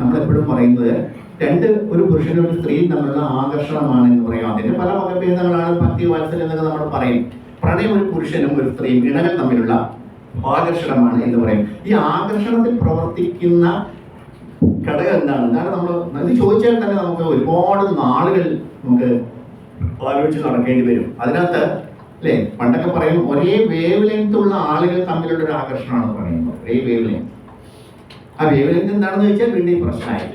നമ്മൾ എപ്പോഴും പറയുന്നത് രണ്ട് ഒരു പുരുഷനും ഒരു സ്ത്രീയും തമ്മിലുള്ള ആകർഷണമാണ് എന്ന് പറയാം. അതിന്റെ പല വകഭേദങ്ങളാണ് ഭക്തി വാത്സല്യം എന്നൊക്കെ നമ്മൾ പറയും. പ്രണയം ഒരു പുരുഷനും ഒരു സ്ത്രീയും ഇണകൾ തമ്മിലുള്ള ആകർഷണമാണ് എന്ന് പറയും. ഈ ആകർഷണത്തിൽ പ്രവർത്തിക്കുന്ന ഘടകം എന്താണ്? എന്താണ് നമ്മൾ ഇത് ചോദിച്ചാൽ തന്നെ നമുക്ക് ഒരുപാട് നാളുകൾ നമുക്ക് ആലോചിച്ച് നടക്കേണ്ടി വരും. അതിനകത്ത് അല്ലേ? പണ്ടൊക്കെ പറയും ഒരേ വേവ് ലെങ്ത് ഉള്ള ആളുകൾ തമ്മിലുള്ള ഒരു ആകർഷണമാണ് പറയുന്നത് ഒരേ വേവ് ലെങ്ത് ആ വേവ് ലെങ്ത് എന്താണെന്ന് ചോദിച്ചാൽ വീണ്ടും പ്രശ്നമായി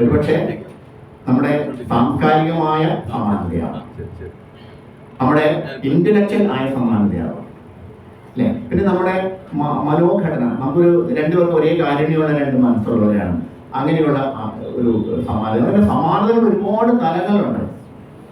ഒരുപക്ഷെ നമ്മുടെ സാംസ്കാരികമായ സമാനതയാണ് നമ്മുടെ ഇന്റലക്ച്വൽ ആയ സമാനതയാവാം. അല്ലേ? പിന്നെ നമ്മുടെ മനോഘടന. നമുക്കൊരു രണ്ടുപേർക്ക് ഒരേ കാരുണ്യമുള്ള രണ്ട് മനസ്സുള്ളവരാണ്. അങ്ങനെയുള്ള ഒരു സമാനത. അങ്ങനെ സമാനതകൾ ഒരുപാട് തലങ്ങളുണ്ട്.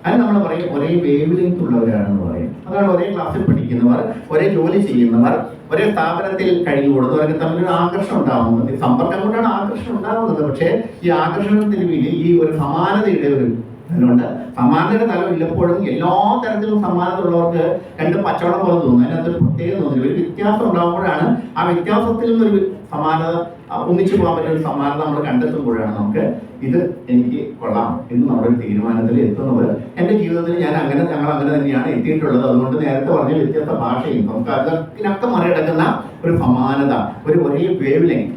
അത് നമ്മൾ പറയും ഒരേ വേവ് ലെങ്ത് ഉള്ളവരാണെന്ന് പറയും. അതാണ് ഒരേ ക്ലാസ്സിൽ പഠിക്കുന്നവർ ഒരേ ജോലി ചെയ്യുന്നവർ ഒരേ സ്ഥാപനത്തിൽ കഴിഞ്ഞുകൂടുന്നവരൊക്കെ തമ്മിൽ ഒരു ആകർഷണം ഉണ്ടാകുന്നത് സമ്പർക്കം കൊണ്ടാണ് ആകർഷണം ഉണ്ടാകുന്നത് പക്ഷേ ഈ ആകർഷണത്തിന് വേണ്ടി ഈ ഒരു സമാനതയുടെ ഒരു തലമുണ്ട്. സമാനതയുടെ തലം ഇല്ലപ്പോഴും എല്ലാ തരത്തിലും സമാനത ഉള്ളവർക്ക് രണ്ട് പച്ചവടം പോലെ തോന്നുന്നു അതിനകത്തൊരു പ്രത്യേകത തോന്നുന്നു ഒരു വ്യത്യാസം ഉണ്ടാകുമ്പോഴാണ് ആ വ്യത്യാസത്തിൽ നിന്നൊരു സമാനത ഒന്നിച്ചു പോകാൻ പറ്റുന്ന സമാനത നമ്മൾ കണ്ടെത്തുമ്പോഴാണ് നമുക്ക് ഇത് എനിക്ക് കൊള്ളാം എന്ന് നമ്മുടെ ഒരു തീരുമാനത്തിൽ എത്തുന്നത്. എന്റെ ജീവിതത്തിൽ ഞാൻ അങ്ങനെ ഞങ്ങൾ അങ്ങനെ തന്നെയാണ് എത്തിയിട്ടുള്ളത്. അതുകൊണ്ട് നേരത്തെ പറഞ്ഞ വ്യത്യസ്ത ഭാഷയും സംസ്കാരത്തിനൊക്കെ മറികടക്കുന്ന ഒരു സമാനത ഒരു ഒരേ വേവ് ലെങ്ത്.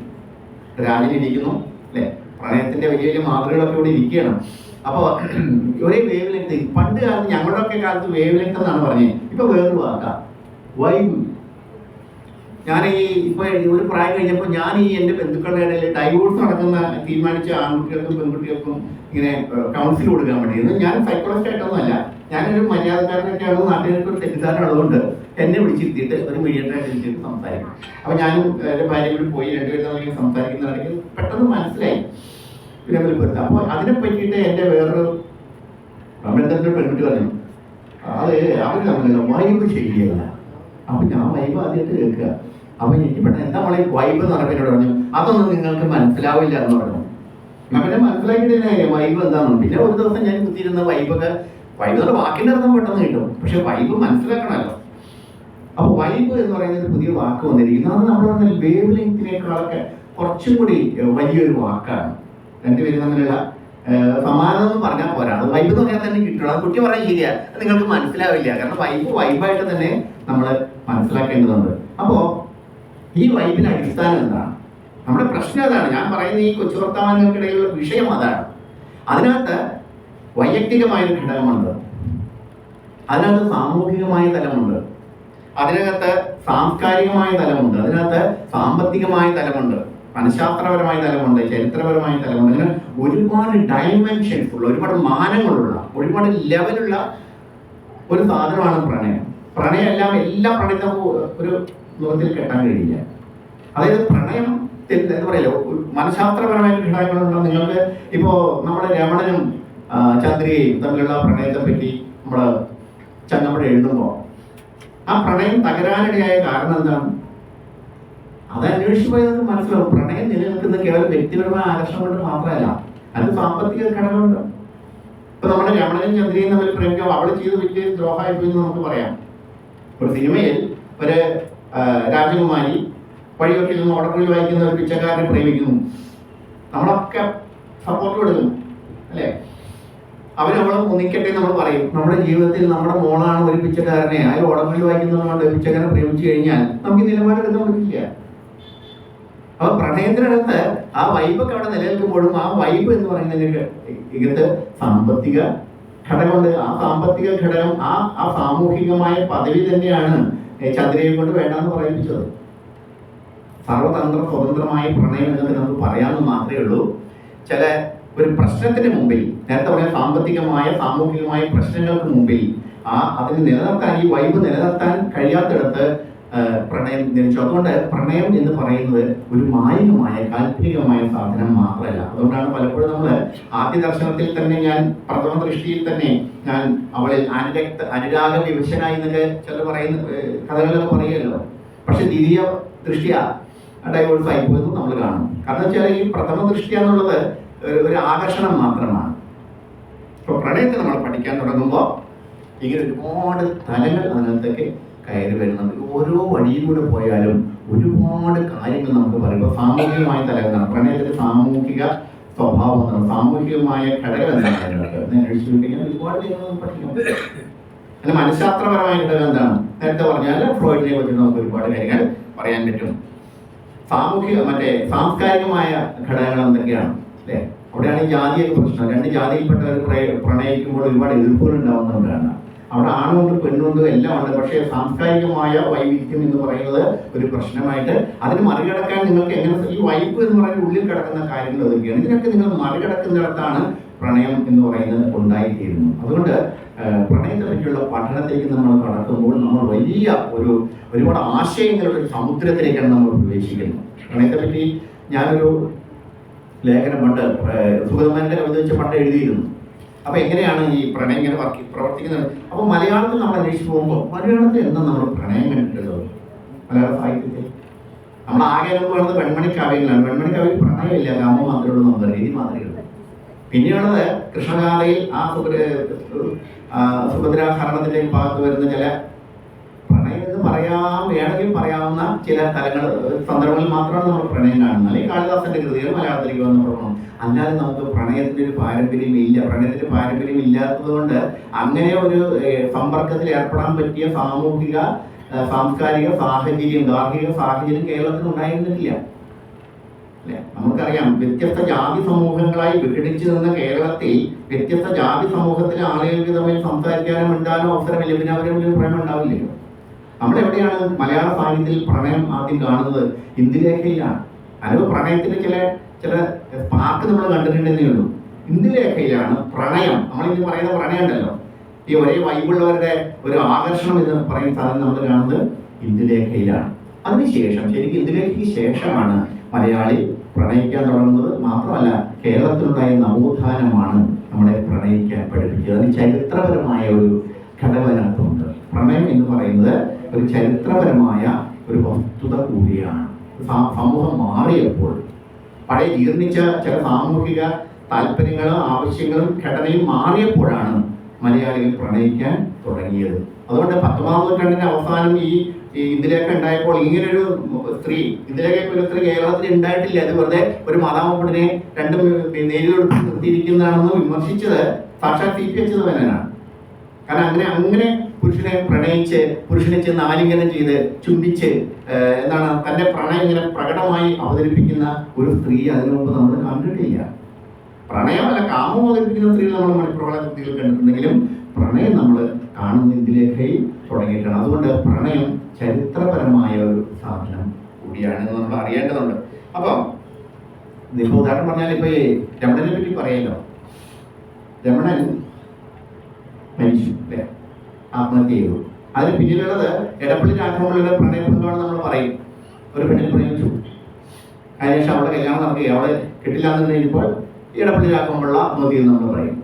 രാജനിരിക്കുന്നു അല്ലേ? പ്രണയത്തിന്റെ വലിയ വലിയ മാതൃകളൊക്കെ ഇവിടെ ഇരിക്കുകയാണ്. അപ്പോൾ ഒരേ വേവ് ലെങ്ത്. പണ്ട് കാലത്ത് ഞങ്ങളുടെയൊക്കെ കാലത്ത് വേവ് ലെങ്ത് എന്നാണ് പറഞ്ഞത്. ഇപ്പൊ വേറൊരു വാക്കാ. വൈബ് ഞാൻ ഈ ഇപ്പൊ ഒരു പ്രായം കഴിഞ്ഞപ്പോൾ ഞാൻ ഈ എന്റെ ബന്ധുക്കളുടെ ഇടയിൽ ഡൈവോഴ്സ് നടക്കുന്ന തീരുമാനിച്ച ആൺകുട്ടികൾക്കും പെൺകുട്ടികൾക്കും ഇങ്ങനെ കൗൺസിൽ കൊടുക്കാൻ വേണ്ടിയിരുന്നു ഞാൻ സൈക്കോളജിസ്റ്റ് ആയിട്ടൊന്നുമല്ല ഞാനൊരു മര്യാദക്കാരനൊക്കെയാണ്. നാട്ടുകാർക്ക് ഒരു തെറ്റിദ്ധാരണ എന്നെ വിളിച്ചിരുത്തിയിട്ട് ഒരു മീഡിയേറ്ററായിട്ട് വിളിച്ചിട്ട് സംസാരിക്കും. അപ്പൊ ഞാനും എന്റെ ഭാര്യ കൂടി പോയി രണ്ടുപേരും തമ്മിൽ സംസാരിക്കുന്നിടയ്ക്ക് പെട്ടെന്ന് മനസ്സിലായി. പിന്നെ അവർ അപ്പോൾ അപ്പൊ അതിനെ പറ്റിയിട്ട് എന്റെ വേറൊരു ബന്ധത്തിന്റെ പെൺകുട്ടി പറഞ്ഞു അത് അവർ തമ്മിലുള്ള വായു ശരിയല്ല. അപ്പൊ ഞാൻ വൈബ് ആദ്യമായിട്ട് കേൾക്കുക. അപ്പൊ പെട്ടെന്ന് എന്താ മോളെ വൈബ് എന്ന് പറഞ്ഞപ്പോൾ പറഞ്ഞു അതൊന്നും നിങ്ങൾക്ക് മനസ്സിലാവില്ല എന്ന് പറഞ്ഞു. പിന്നെ മനസ്സിലാക്കിയിട്ടില്ല വൈബ് എന്താണെന്ന് പിന്നെ ഒരു ദിവസം ഞാൻ കുത്തിയിരുന്ന വൈബൊക്കെ വൈബ് എന്ന വാക്കിന്റെ അർത്ഥം പെട്ടെന്ന് കിട്ടും. പക്ഷെ വൈബ് മനസ്സിലാക്കണമല്ലോ. അപ്പൊ വൈബ് എന്ന് പറയുന്നത് പുതിയ വാക്ക് വന്നിരിക്കുന്നു. അത് നമ്മൾ പറഞ്ഞ വേവ് ലെങ്തിനേക്കാളൊക്കെ കുറച്ചും കൂടി വലിയൊരു വാക്കാണ്. രണ്ടുപേരും തമ്മിലുള്ള സമാനം എന്ന് പറഞ്ഞാൽ പോരാ. അത് വൈബ് എന്ന് പറഞ്ഞാൽ തന്നെ കിട്ടണം. അത് കുട്ടി പറയാൻ ശരിയാ. നിങ്ങൾക്ക് മനസ്സിലാവില്ല. കാരണം വൈബ് വൈബായിട്ട് തന്നെ നമ്മൾ മനസ്സിലാക്കേണ്ടതുണ്ട്. അപ്പോൾ ഈ വൈബിന് അടിസ്ഥാനം എന്താണ്? നമ്മുടെ പ്രശ്നം അതാണ്. ഞാൻ പറയുന്ന ഈ കൊച്ചു വർത്തമാനങ്ങൾക്കിടയിലുള്ള വിഷയം അതാണ്. അതിനകത്ത് വൈയക്തികമായ ഒരു ഘടകമുണ്ട്. അതിനകത്ത് സാമൂഹികമായ തലമുണ്ട്. അതിനകത്ത് സാംസ്കാരികമായ തലമുണ്ട്. അതിനകത്ത് സാമ്പത്തികമായ തലമുണ്ട്. മനഃശാസ്ത്രപരമായ തലമുണ്ട്. ചരിത്രപരമായ തലമുണ്ട്. അങ്ങനെ ഒരുപാട് ഡയമെൻഷൻസ് ഉള്ള ഒരുപാട് മാനങ്ങളുള്ള ഒരുപാട് ലെവലുള്ള ഒരു സാധനമാണ് പ്രണയം. പ്രണയം എല്ലാം എല്ലാ പ്രണയത്തും ഒരു ലോകത്തിൽ കെട്ടാൻ കഴിയില്ല. അതായത് പ്രണയം എന്താ പറയല്ലോ മനഃശാസ്ത്രപരമായ ഘടകങ്ങളുണ്ടോ. നിങ്ങൾക്ക് ഇപ്പോ നമ്മുടെ രമണനും ചന്ദ്രയും തമ്മിലുള്ള പ്രണയത്തെ പറ്റി നമ്മൾ ചങ്ങമ്പഴ എഴുതുമ്പോൾ ആ പ്രണയം തകരാനിടയായ കാരണം എന്താണ്? അത് അന്വേഷിച്ചു പോയത് മനസ്സിലാവും. പ്രണയം നിലനിൽക്കുന്ന കേവലം വ്യക്തിപരമായ ആകർഷണം കൊണ്ട് മാത്രമല്ല അത് സാമ്പത്തിക ഘടകമുണ്ട്. ഇപ്പൊ നമ്മുടെ രമണനും ചന്ദ്രയും തമ്മിൽ പ്രേമിക്കാം അവൾ ചെയ്ത് വലിയ ദ്രോഹമായി പോയി നമുക്ക് പറയാം. ഒരു സിനിമയിൽ ഒരു രാജകുമാരി വഴിയൊട്ടിൽ നിന്ന് ഓടക്കുഴി വായിക്കുന്ന ഒരു പിച്ചക്കാരനെ പ്രേമിക്കുന്നു നമ്മളൊക്കെ സപ്പോർട്ട് കൊടുക്കുന്നു അല്ലേ നമ്മളെ ഒന്നിക്കട്ടെ നമ്മൾ പറയും നമ്മുടെ ജീവിതത്തിൽ നമ്മുടെ മോളാണ് ഒരു പിച്ചക്കാരനെ ആ ഓടങ്ങളിൽ വായിക്കുന്നതുകൊണ്ട് പിച്ചക്കാരനെ പ്രേമിച്ചു കഴിഞ്ഞാൽ നമുക്ക് നിലപാടെടുക്കാൻ പറ്റില്ല അപ്പൊ പ്രണയത്തിനകത്ത് ആ വൈബൊക്കെ അവിടെ നിലനിൽക്കുമ്പോഴും ആ വൈബ് എന്ന് പറയുന്നതിന് ഇകത്ത് സാമ്പത്തിക ഘടകമുണ്ട്. ആ സാമ്പത്തിക ഘടകം ആ ആ സാമൂഹികമായ പദവി തന്നെയാണ് ചന്ദ്രയെ കൊണ്ട് വേണ്ടെന്ന് പറയിപ്പിച്ചത്. സർവതന്ത്ര സ്വതന്ത്രമായ പ്രണയം എന്നൊക്കെ നമുക്ക് പറയാമെന്ന് മാത്രമേ ഉള്ളൂ. ചില ഒരു പ്രശ്നത്തിന് മുമ്പിൽ നേരത്തെ പറഞ്ഞ സാമ്പത്തികമായ സാമൂഹികമായ പ്രശ്നങ്ങൾക്ക് മുമ്പിൽ ആ അതിന് നിലനിർത്താൻ ഈ വൈബ് നിലനിർത്താൻ കഴിയാത്തിടത്ത് പ്രണയം ജനിച്ചു. അതുകൊണ്ട് പ്രണയം എന്ന് പറയുന്നത് ഒരു മായികമായ കാൽപ്പനികമായ സാധനം മാത്രമല്ല. അതുകൊണ്ടാണ് പലപ്പോഴും നമ്മൾ ആദ്യ ദർശനത്തിൽ തന്നെ ഞാൻ പ്രഥമ ദൃഷ്ടിയിൽ തന്നെ ഞാൻ അവളിൽ അനുരക്ത അനുരാഗ വിവശനായി എന്നൊക്കെ ചില പറയുന്ന കഥകളിലൊക്കെ പറയുമല്ലോ പക്ഷെ ദ്വിതീയ ദൃഷ്ടിയ ഡൈവേഴ്സ് ആയി പോയെന്ന് നമ്മൾ കാണും. കാരണം വെച്ചാൽ ഈ പ്രഥമ ദൃഷ്ടി എന്നുള്ളത് ഒരു- ആകർഷണം മാത്രമാണ്. പ്രണയത്തെ നമ്മൾ പഠിക്കാൻ തുടങ്ങുമ്പോൾ ഇങ്ങനെ ഒരുപാട് തലങ്ങൾ അതിനകത്തേക്ക് കയറി വരുന്നത് ഓരോ വഴിയിലൂടെ പോയാലും ഒരുപാട് കാര്യങ്ങൾ നമുക്ക് പറയുമ്പോൾ സാമൂഹികമായ തലങ്ങളാണ് പ്രണയത്തിന്റെ സാമൂഹിക സ്വഭാവം സാമൂഹികമായ ഘടകം എന്താണ് ഒരുപാട് പഠിക്കും. മനഃശാസ്ത്രപരമായ ഘടകം എന്താണ്? നേരത്തെ പറഞ്ഞാൽ ഫ്രോയിഡിനെ പറ്റി നമുക്ക് ഒരുപാട് കാര്യങ്ങൾ പറയാൻ പറ്റും. സാമൂഹിക മറ്റേ സാംസ്കാരികമായ ഘടകങ്ങൾ എന്തൊക്കെയാണ്? അല്ലേ? അവിടെയാണ് ജാതിയൊക്കെ പ്രശ്നം. രണ്ട് ജാതിയിൽപ്പെട്ടവർ പ്രണയ- പ്രണയിക്കുമ്പോൾ ഒരുപാട് എതിർപ്പുകൾ ഉണ്ടാവുന്നതുകൊണ്ടാണ് അവിടെ ആണുണ്ട് പെണ്ണുണ്ട് എല്ലാം ഉണ്ട്. പക്ഷേ സാംസ്കാരികമായ വൈവിധ്യം എന്ന് പറയുന്നത് ഒരു പ്രശ്നമായിട്ട് അതിന് മറികടക്കാൻ നിങ്ങൾക്ക് എങ്ങനെ ഈ വൈപ്പ് എന്ന് പറയുന്ന ഉള്ളിൽ കിടക്കുന്ന കാര്യങ്ങൾ അതൊക്കെയാണ്. ഇതിനൊക്കെ നിങ്ങൾ മറികടക്കുന്നിടത്താണ് പ്രണയം എന്ന് പറയുന്നത് ഉണ്ടായിത്തീരുന്നു അതുകൊണ്ട് പ്രണയത്തെ പറ്റിയുള്ള പഠനത്തിലേക്ക് നമ്മൾ കടക്കുമ്പോൾ നമ്മൾ വലിയ ഒരു ഒരുപാട് ആശയങ്ങളുടെ ഒരു സമുദ്രത്തിലേക്കാണ് നമ്മൾ പ്രവേശിക്കുന്നത്. പ്രണയത്തെ പറ്റി ഞാനൊരു ലേഖനം പണ്ട് സുഗതമന്റെ കവിത വെച്ച് പണ്ട് എഴുതിയിരുന്നു. അപ്പൊ എങ്ങനെയാണ് ഈ പ്രണയം ഇങ്ങനെ വർക്കി പ്രവർത്തിക്കുന്നത്? അപ്പൊ മലയാളത്തിൽ നമ്മൾ അന്വേഷിച്ച് പോകുമ്പോൾ മലയാളത്തിൽ എന്താ നമ്മൾ പ്രണയം കണ്ടിട്ടുള്ളത് മലയാള സാഹിത്യത്തിൽ. നമ്മൾ ആകെ വേണ്ടത് വെൺമണി കാവ്യങ്ങളാണ്. വെൺമണി കാവ്യം പ്രണയമില്ല. കാമം മാത്രമേ നമ്മൾ രീതി മാത്രമേ ഉള്ളൂ. പിന്നെയുള്ളത് കൃഷ്ണകാലയിൽ ആ സുഭദ്ര സുഭദ്രാഹരണത്തിന്റെ ഭാഗത്ത് വരുന്ന ചില പറയാം വേണമെങ്കിൽ പറയാവുന്ന ചില തലങ്ങൾ സന്ദർഭങ്ങളിൽ മാത്രമാണ് നമ്മൾ പ്രണയം കാണുന്നത്. അല്ലെങ്കിൽ കാളിദാസന്റെ കൃതികൾ മലയാളത്തിലേക്ക് വന്ന് പ്രണയം അല്ലാതെ നമുക്ക് പ്രണയത്തിന്റെ ഒരു പാരമ്പര്യം ഇല്ല. പ്രണയത്തിന്റെ പാരമ്പര്യം ഇല്ലാത്തത് കൊണ്ട് അങ്ങനെ ഒരു സമ്പർക്കത്തിൽ ഏർപ്പെടാൻ പറ്റിയ സാമൂഹിക സാംസ്കാരിക സാഹചര്യം ഗാർഹിക സാഹചര്യം കേരളത്തിൽ ഉണ്ടായിരുന്നിട്ടില്ല. നമുക്കറിയാം വ്യത്യസ്ത ജാതി സമൂഹങ്ങളായി വിഘടിച്ചു നിന്ന കേരളത്തിൽ വ്യത്യസ്ത ജാതി സമൂഹത്തിലെ ആളുകൾക്ക് തമ്മിൽ സംസാരിക്കാനോ മിണ്ടാനോ അവസരമില്ല. പിന്നെ അവരെ പ്രേമം ഉണ്ടാവില്ലല്ലോ. നമ്മൾ എവിടെയാണ് മലയാള സാഹിത്യത്തിൽ പ്രണയം ആദ്യം കാണുന്നത്? ഇന്ദുലേഖയിലാണ് അതിന് പ്രണയത്തിന്റെ ചില ചില പാർട്ട് നമ്മൾ കണ്ടിട്ടുണ്ടെന്നേ ഉള്ളൂ. ഇന്ദുലേഖയിലാണ് പ്രണയം. നമ്മൾ ഇന്ന് പറയുന്ന പ്രണയം ഉണ്ടല്ലോ ഈ ഒരേ വൈബുള്ളവരുടെ ഒരു ആകർഷണം എന്ന് പറയുന്ന സാധനം നമ്മൾ കാണുന്നത് ഇന്ദുലേഖയിലാണ് അതിനുശേഷം ശരിക്കും ഇന്ദുലേഖയ്ക്ക് ശേഷമാണ് മലയാളി പ്രണയിക്കാൻ തുടങ്ങുന്നത്. മാത്രമല്ല കേരളത്തിലുണ്ടായ നവോത്ഥാനമാണ് നമ്മളെ പ്രണയിക്കാൻ പഠിപ്പിച്ചത്. അതിന് ചരിത്രപരമായ ഒരു ഘടകത്തിനകത്തുണ്ട്. പ്രണയം എന്ന് പറയുന്നത് ഒരു ചരിത്രപരമായ ഒരു വസ്തുത കൂടിയാണ്. സമൂഹം മാറിയപ്പോൾ പഴയ ജീർണിച്ച ചില സാമൂഹിക താല്പര്യങ്ങളും ആവശ്യങ്ങളും ഘടനയും മാറിയപ്പോഴാണ് മലയാളികൾ പ്രണയിക്കാൻ തുടങ്ങിയത്. അതുകൊണ്ട് പത്തൊമ്പതാം നൂറ്റാണ്ടിന്റെ അവസാനം ഈ ഈ ഉണ്ടായപ്പോൾ ഇങ്ങനൊരു സ്ത്രീ ഇതിലേക്ക് ഒരു സ്ത്രീ കേരളത്തിൽ ഉണ്ടായിട്ടില്ല. അത് വെറുതെ ഒരു മാതാമപ്പടിനെ രണ്ട് നേരിലെടുത്ത് നിർത്തിയിരിക്കുന്നതാണെന്ന് വിമർശിച്ചത് സാക്ഷാത് സി പി എച്ച് തന്നെയാണ് കാരണം അങ്ങനെ അങ്ങനെ പുരുഷനെ പ്രണയിച്ച് പുരുഷനെ ചെന്ന് ആലിംഗനം ചെയ്ത് ചുംബിച്ച് എന്താണ് തന്റെ പ്രണയം ഇങ്ങനെ പ്രകടമായി അവതരിപ്പിക്കുന്ന ഒരു സ്ത്രീ അതിനു മുമ്പ് നമ്മൾ കണ്ടിട്ടില്ല. പ്രണയമല്ല കാമം അവതരിപ്പിക്കുന്ന സ്ത്രീകൾ നമ്മൾ മണിപ്രവാള കൃതികൾ കണ്ടിട്ടുണ്ടെങ്കിലും പ്രണയം നമ്മൾ കാണുന്ന തുടങ്ങിയിട്ടാണ്. അതുകൊണ്ട് പ്രണയം ചരിത്രപരമായ ഒരു സാധനം കൂടിയാണെന്ന് നമ്മൾ അറിയേണ്ടതുണ്ട്. അപ്പം ഇതിപ്പോ ഉദാഹരണം പറഞ്ഞാൽ ഇപ്പൊ രമണനെ പറ്റി പറയാലോ. രമണൻ മരിച്ചു. ആത്മഹത്യ ചെയ്തു അതിന് പിന്നിലുള്ളത് എടപ്പള്ളി രാഘവങ്ങളുടെ പ്രണയബന്ധമാണ് നമ്മൾ പറയും. ഒരു പെണ്ണിൽ പ്രണയിച്ചു. അതിനുശേഷം അവളുടെ കല്യാണം നടത്തി അവളെ കിട്ടില്ല എന്ന് കഴിഞ്ഞപ്പോൾ എടപ്പള്ളി രാഘവമുള്ള ആത്മഹത്യ എന്ന് നമ്മൾ പറയും.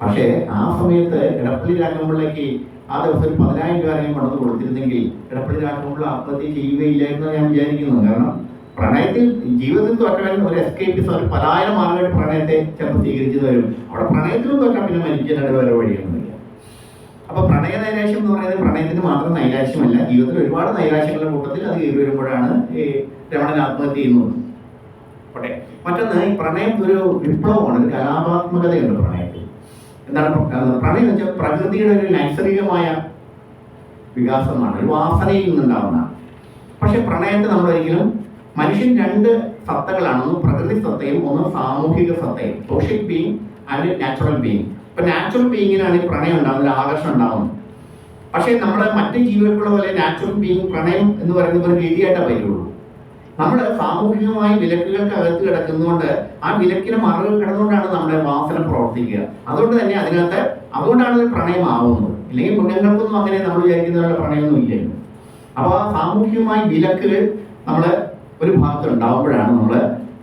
പക്ഷേ ആ സമയത്ത് എടപ്പള്ളി രാഘവമുള്ളക്ക് ആ ദിവസം ഒരു പതിനായിരം രൂപ ആരെങ്കിലും കൊണ്ടു കൊടുത്തിരുന്നെങ്കിൽ എടപ്പള്ളി രാഘവമുള്ള ആത്മഹത്യ ചെയ്യുകയില്ലായിരുന്നു ഞാൻ വിചാരിക്കുന്നു. കാരണം പ്രണയത്തിൽ ജീവിതത്തിൽ തോറ്റവൻ ഒരു എസ്കേപ്പിസം ഒരു പലായന മാർഗമായിട്ട് പ്രണയത്തെ ചിലപ്പോൾ സ്വീകരിച്ചു വരും. അവിടെ പ്രണയത്തിലും തോറ്റാൽ പിന്നെ മരിക്കാനായിട്ട് വേറെ വഴിയൊന്നുമില്ല അപ്പൊ പ്രണയ നൈരാശ്യം എന്ന് പറയുന്നത് പ്രണയത്തിന് മാത്രം നൈരാശ്യമല്ല. ജീവിതത്തിൽ ഒരുപാട് നൈരാശ്യങ്ങളുടെ കൂട്ടത്തിൽ അത് കയറി വരുമ്പോഴാണ് ഈ രമണൻ ആത്മഹത്യ ചെയ്യുന്നത്. ഓട്ടെ മറ്റൊന്ന് ഈ പ്രണയം ഒരു വിപ്ലവമാണ് ഒരു കലാപാത്മകതയുണ്ട് പ്രണയത്തിൽ. എന്താണ് പ്രണയം എന്ന് വെച്ചാൽ പ്രകൃതിയുടെ ഒരു നൈസർഗികമായ വികാസമാണ് ഒരു വാസനയിൽ നിന്നുണ്ടാവുന്ന. പക്ഷെ പ്രണയത്തെ നമ്മൾ ഒരിക്കലും മനുഷ്യൻ രണ്ട് സത്തകളാണ് ഒന്ന് പ്രകൃതി സത്തയും ഒന്ന് സാമൂഹിക സത്തയും. Social being and natural being ഇപ്പൊ നാച്ചുറൽ ബീങ്ങിനാണ് ഈ പ്രണയം ഉണ്ടാകുന്നത് ആകർഷണം ഉണ്ടാകുന്നത് പക്ഷേ നമ്മുടെ മറ്റു ജീവികൾക്കുള്ള പോലെ നാച്ചുറൽ ബീങ് പ്രണയം എന്ന് പറയുന്നത് ഒരു രീതിയായിട്ടേ വരികയുള്ളൂ നമ്മൾ സാമൂഹികമായി വിലക്കുകൾക്ക് അകത്ത് കിടക്കുന്നതുകൊണ്ട് ആ വിലക്കിന് മറവ് കിടന്നുകൊണ്ടാണ് നമ്മുടെ വാസന പ്രവർത്തിക്കുക. അതുകൊണ്ട് തന്നെ അതിനകത്ത് അതുകൊണ്ടാണ് ഒരു പ്രണയമാവുന്നത്. ഇല്ലെങ്കിൽ മൃഗങ്ങൾക്കൊന്നും അങ്ങനെ നമ്മൾ വിചാരിക്കുന്നവരുടെ പ്രണയമൊന്നും ഇല്ലല്ലോ. അപ്പോൾ ആ സാമൂഹികമായി വിലക്കുകൾ നമ്മൾ ഒരു ഭാഗത്ത് ഉണ്ടാവുമ്പോഴാണ് നമ്മൾ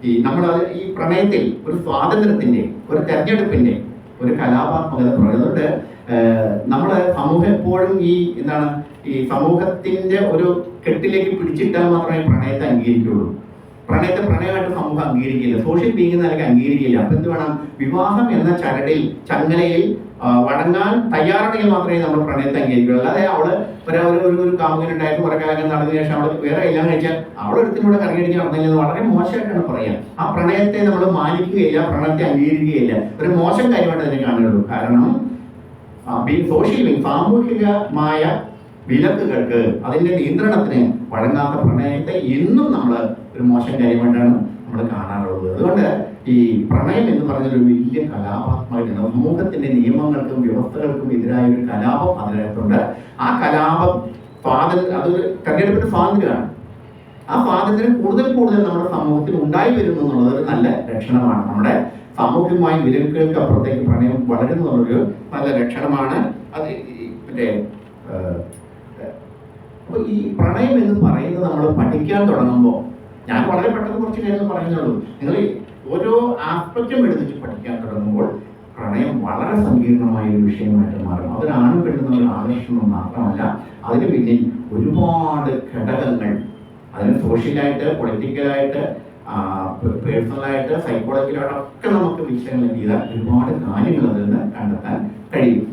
ഈ നമ്മൾ ഈ പ്രണയത്തിൽ ഒരു സ്വാതന്ത്ര്യത്തിന്റെ ഒരു തെരഞ്ഞെടുപ്പിന്റെ ഒരു കലാപാത്മകത അതുകൊണ്ട് നമ്മുടെ സമൂഹം എപ്പോഴും ഈ എന്താണ് ഈ സമൂഹത്തിന്റെ ഒരു കെട്ടിലേക്ക് പിടിച്ചിട്ടാൽ മാത്രമേ പ്രണയത്തെ അംഗീകരിക്കുള്ളൂ. പ്രണയത്തെ പ്രണയമായിട്ട് സമൂഹം അംഗീകരിക്കില്ല. സോഷ്യൽ ബീങ് നിലയ്ക്ക് അംഗീകരിക്കില്ല. അപ്പൊ എന്ത് വേണം? വിവാഹം എന്ന ചരടിൽ ചങ്ങലയിൽ വടങ്ങാൻ തയ്യാറുണ്ടെങ്കിൽ മാത്രമേ നമ്മൾ പ്രണയത്തെ അംഗീകരിക്കുള്ളൂ. അല്ലാതെ അവൾ ഒരു ഒരു ഒരു കാമുകനുണ്ടായിട്ട് കുറെ കാലം നടന്നതിന് ശേഷം അവൾ വേറെ എല്ലാം കഴിച്ചാൽ അവൾ ഒരുത്തിനൂടെ കറങ്ങിയടിച്ച് നടന്നില്ലെന്ന് വളരെ മോശമായിട്ടാണ് പറയാ. ആ പ്രണയത്തെ നമ്മൾ മാനിക്കുകയില്ല പ്രണയത്തെ അംഗീകരിക്കുകയില്ല. ഒരു മോശം കാര്യമായിട്ട് അതിനെ കാണുകയുള്ളൂ. കാരണം സോഷ്യൽ സാമൂഹികമായ വിലക്കുകൾക്ക് അതിന്റെ നിയന്ത്രണത്തിന് വഴങ്ങാത്ത പ്രണയത്തെ എന്നും നമ്മൾ ഒരു മോശം കാര്യമായിട്ടാണ് നമ്മൾ കാണാറുള്ളത്. അതുകൊണ്ട് ഈ പ്രണയം എന്ന് പറഞ്ഞൊരു വലിയ കലാപാത്മകതയാണ് സമൂഹത്തിന്റെ നിയമങ്ങൾക്കും വ്യവസ്ഥകൾക്കും എതിരായ ഒരു കലാപം അതിനകത്തുണ്ട്. ആ കലാപം സ്വാതന്ത്ര്യം അതൊരു തെരഞ്ഞെടുപ്പിന്റെ സ്വാതന്ത്ര്യമാണ്. ആ സ്വാതന്ത്ര്യം കൂടുതൽ കൂടുതൽ നമ്മുടെ സമൂഹത്തിൽ ഉണ്ടായി വരുന്നു എന്നുള്ളത് ഒരു നല്ല ലക്ഷണമാണ്. നമ്മുടെ സാമൂഹ്യമായി വിലക്കുകൾക്ക് അപ്പുറത്തേക്ക് പ്രണയം വളരുന്നു എന്നുള്ളൊരു നല്ല ലക്ഷണമാണ്. അത് മറ്റേ ഏഹ്, അപ്പൊ ഈ പ്രണയം എന്ന് പറയുന്നത് നമ്മൾ പഠിക്കാൻ തുടങ്ങുമ്പോൾ ഞാൻ വളരെ പെട്ടെന്ന് കുറച്ച് കാര്യങ്ങൾ പറയുന്നുള്ളൂ. നിങ്ങൾ ഓരോ ആസ്പെക്റ്റും എടുത്തിട്ട് പഠിക്കാൻ തുടങ്ങുമ്പോൾ പ്രണയം വളരെ സങ്കീർണമായ ഒരു വിഷയമായിട്ട് മാറും. അതൊരാണും ഒരു ആകർഷണം മാത്രമല്ല അതിന് പിന്നിൽ ഒരുപാട് ഘടകങ്ങൾ. അതിന് സോഷ്യലായിട്ട് പൊളിറ്റിക്കലായിട്ട് പേഴ്സണലായിട്ട് സൈക്കോളജിക്കലായിട്ട് ഒക്കെ നമുക്ക് വിഷയങ്ങൾ ചെയ്താൽ ഒരുപാട് കാര്യങ്ങൾ അതിൽ നിന്ന് കണ്ടെത്താൻ കഴിയും.